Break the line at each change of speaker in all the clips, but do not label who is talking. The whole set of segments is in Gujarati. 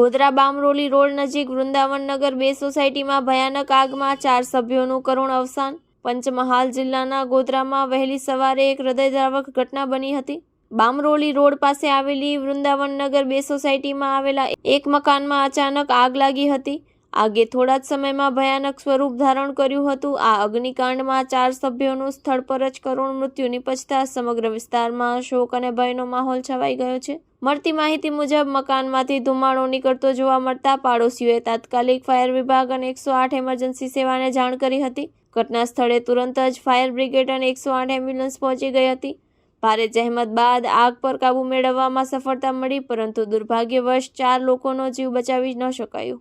ગોધરા બામરોલી રોડ નજીક વૃંદાવન નગર બે સોસાયટીમાં ભયાનક આગમાં ચાર સભ્યોનું કરુણ અવસાન. પંચમહાલ જિલ્લાના ગોધરામાં વહેલી સવારે એક હૃદયદ્રાવક ઘટના બની હતી. બામરોલી રોડ પાસે આવેલી વૃંદાવન નગર બે સોસાયટીમાં આવેલા એક મકાનમાં અચાનક આગ લાગી હતી. આગે થોડા જ સમયમાં ભયાનક સ્વરૂપ ધારણ કર્યું હતું. આ અગ્નિકાંડમાં ચાર સભ્યોનું સ્થળ પર જ કરુણ મૃત્યુ નિપજતા સમગ્ર વિસ્તારમાં શોક અને ભયનો માહોલ છવાઈ ગયો છે. મળતી માહિતી મુજબ, મકાનમાંથી ધુમાડો નીકળતો જોવા મળતા પાડોશીઓએ તાત્કાલિક ફાયર વિભાગ અને એકસો આઠ એમરજન્સી સેવાને જાણ કરી હતી. ઘટના સ્થળે તુરંત જ ફાયર બ્રિગેડ અને એકસો આઠ એમ્બ્યુલન્સ પહોંચી ગઈ હતી. ભારે જહેમત બાદ આગ પર કાબૂ મેળવવામાં સફળતા મળી, પરંતુ દુર્ભાગ્યવશ ચાર લોકોનો જીવ બચાવી ન શકાયું.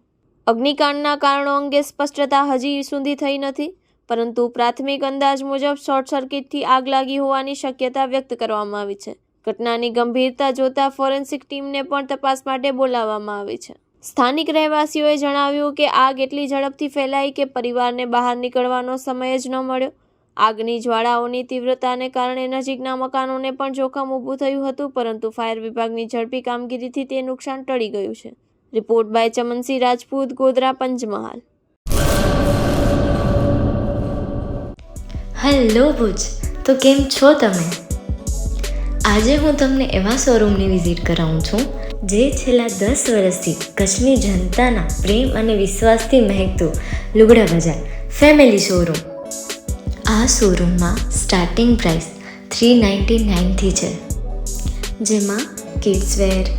અગ્નિકાંડના કારણો અંગે સ્પષ્ટતા હજી સુધી થઈ નથી, પરંતુ પ્રાથમિક અંદાજ મુજબ શોર્ટ સર્કિટથી આગ લાગી હોવાની શક્યતા વ્યક્ત કરવામાં આવી છે. ઘટનાની ગંભીરતા જોતા ફોરેન્સિક ટીમને પણ તપાસ માટે બોલાવવામાં આવી છે. સ્થાનિક રહેવાસીઓએ જણાવ્યું કે આગ એટલી ઝડપથી ફેલાઈ કે પરિવારને બહાર નીકળવાનો સમય જ ન મળ્યો. આગની જ્વાળાઓની તીવ્રતાને કારણે નજીકના મકાનોને પણ જોખમ ઊભું થયું હતું, પરંતુ ફાયર વિભાગની ઝડપી કામગીરીથી તે નુકસાન ટળી ગયું છે. Report by Chamansingh Rajput, Godhra, Panchmahal.
Hello Bhuj, તો કેમ છો તમે? આજે હું તમને એવા શોરૂમની વિઝિટ કરાવું છું, જે છેલ્લા દસ વર્ષથી કચ્છની જનતાના પ્રેમ અને વિશ્વાસથી મહેકતું લુગડા બજાર ફેમિલી શોરૂમ. આ શોરૂમમાં સ્ટાર્ટિંગ પ્રાઇસ થ્રી નાઇન્ટી નાઇનથી છે. જેમાં kids wear